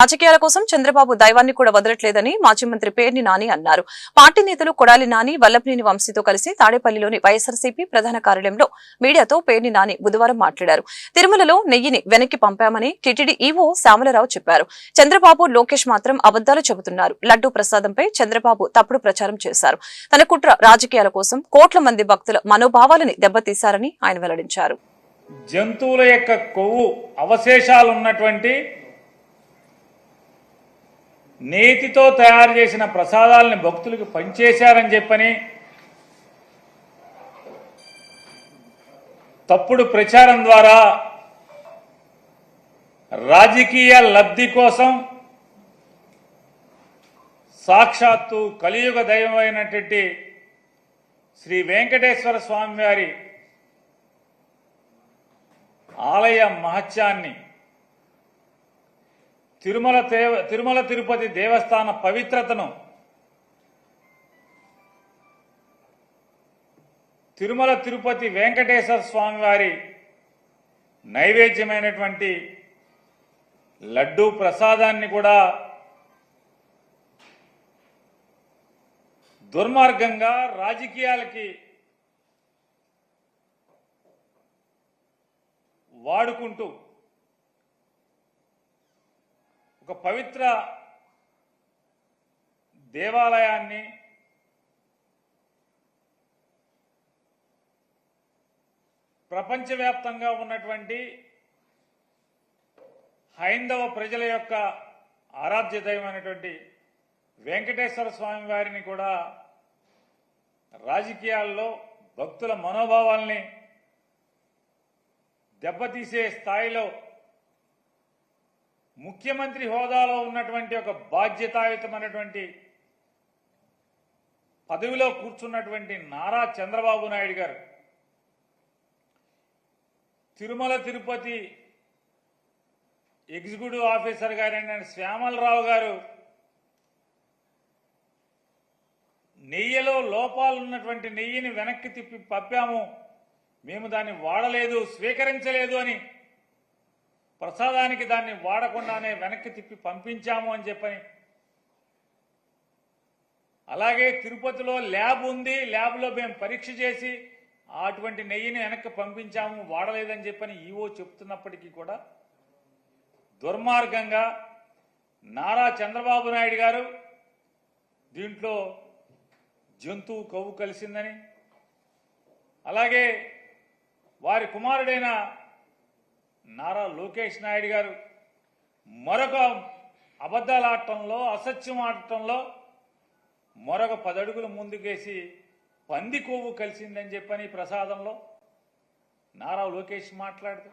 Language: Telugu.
రాజకీయాల కోసం చంద్రబాబు దైవాన్ని కూడా వదలట్లేదని మాజీ మంత్రి పేర్ని నాని అన్నారు. పార్టీ నేతలు కొడాలి నాని వల్లభనేని వంశీతో కలిసి తాడేపల్లిలోని వైఎస్ఆర్సీపీ ప్రధాన కార్యాలయంలో మీడియాతో పేర్ని నాని బుధవారం మాట్లాడారు. తిరుమలలో నెయ్యిని వెనక్కి పంపామని టిటిడి ఈవో శ్యామలరావు చెప్పారు. చంద్రబాబు లోకేష్ మాత్రం అబద్దాలు చెబుతున్నారు. లడ్డూ ప్రసాదంపై చంద్రబాబు తప్పుడు ప్రచారం చేశారు. తన కుట్ర రాజకీయాల కోసం కోట్ల మంది భక్తుల మనోభావాలని దెబ్బతీశారని ఆయన వెల్లడించారు. జంతువుల యొక్క కొవ్వు అవశేషాలు ఉన్నటువంటి నేతితో తయారు చేసిన ప్రసాదాలని భక్తులకు పంచేశారని చెప్పని తప్పుడు ప్రచారం ద్వారా రాజకీయ లబ్ధి కోసం సాక్షాత్తు కలియుగ దైవమైనటువంటి శ్రీ వెంకటేశ్వర స్వామి వారి ఆలయ మహత్యాన్ని తిరుమల దేవ- తిరుమల తిరుపతి దేవస్థాన పవిత్రతను. తిరుమల తిరుపతి వెంకటేశ్వర స్వామి వారి నైవేద్యమైనటువంటి లడ్డూ ప్రసాదాన్ని కూడా దుర్మార్గంగా రాజకీయాలకి వాడుకుంటూ ఒక పవిత్ర దేవాలయాన్ని ప్రపంచవ్యాప్తంగా ఉన్నటువంటి హైందవ ప్రజల యొక్క ఆరాధ్య దైవమైనటువంటి వెంకటేశ్వర స్వామి వారిని కూడా రాజకీయాల్లో భక్తుల మనోభావాల్ని దెబ్బతీసే స్థాయిలో ముఖ్యమంత్రి హోదాలో ఉన్నటువంటి ఒక బాధ్యతాయుతమైనటువంటి పదవిలో కూర్చున్నటువంటి నారా చంద్రబాబు నాయుడు గారు తిరుమల తిరుపతి ఎగ్జిక్యూటివ్ ఆఫీసర్ గారైన శ్యామలరావు గారు నెయ్యిలో లోపాలు ఉన్నటువంటి నెయ్యిని వెనక్కి తిప్పి పంపాము. మేము దాన్ని వాడలేదు స్వీకరించలేదు అని ప్రసాదానికి దాన్ని వాడకుండానే వెనక్కి తిప్పి పంపించాము అని చెప్పని. అలాగే తిరుపతిలో ల్యాబ్ ఉంది ల్యాబ్లో మేము పరీక్ష చేసి అటువంటి నెయ్యిని వెనక్కి పంపించాము వాడలేదని చెప్పని ఈవో చెప్తున్నప్పటికీ కూడా దుర్మార్గంగా నారా చంద్రబాబు నాయుడు గారు దీంట్లో జంతువు కొవ్వు కలిసిందని అలాగే వారి కుమారుడైన నారా లోకేష్ నాయుడు గారు మరొక అబద్ధాలు ఆడటంలో అసత్యం ఆడటంలో మరొక పదడుగులు ముందుకేసి పంది కొవ్వు కలిసిందని చెప్పని ప్రసాదంలో నారా లోకేష్ మాట్లాడుతూ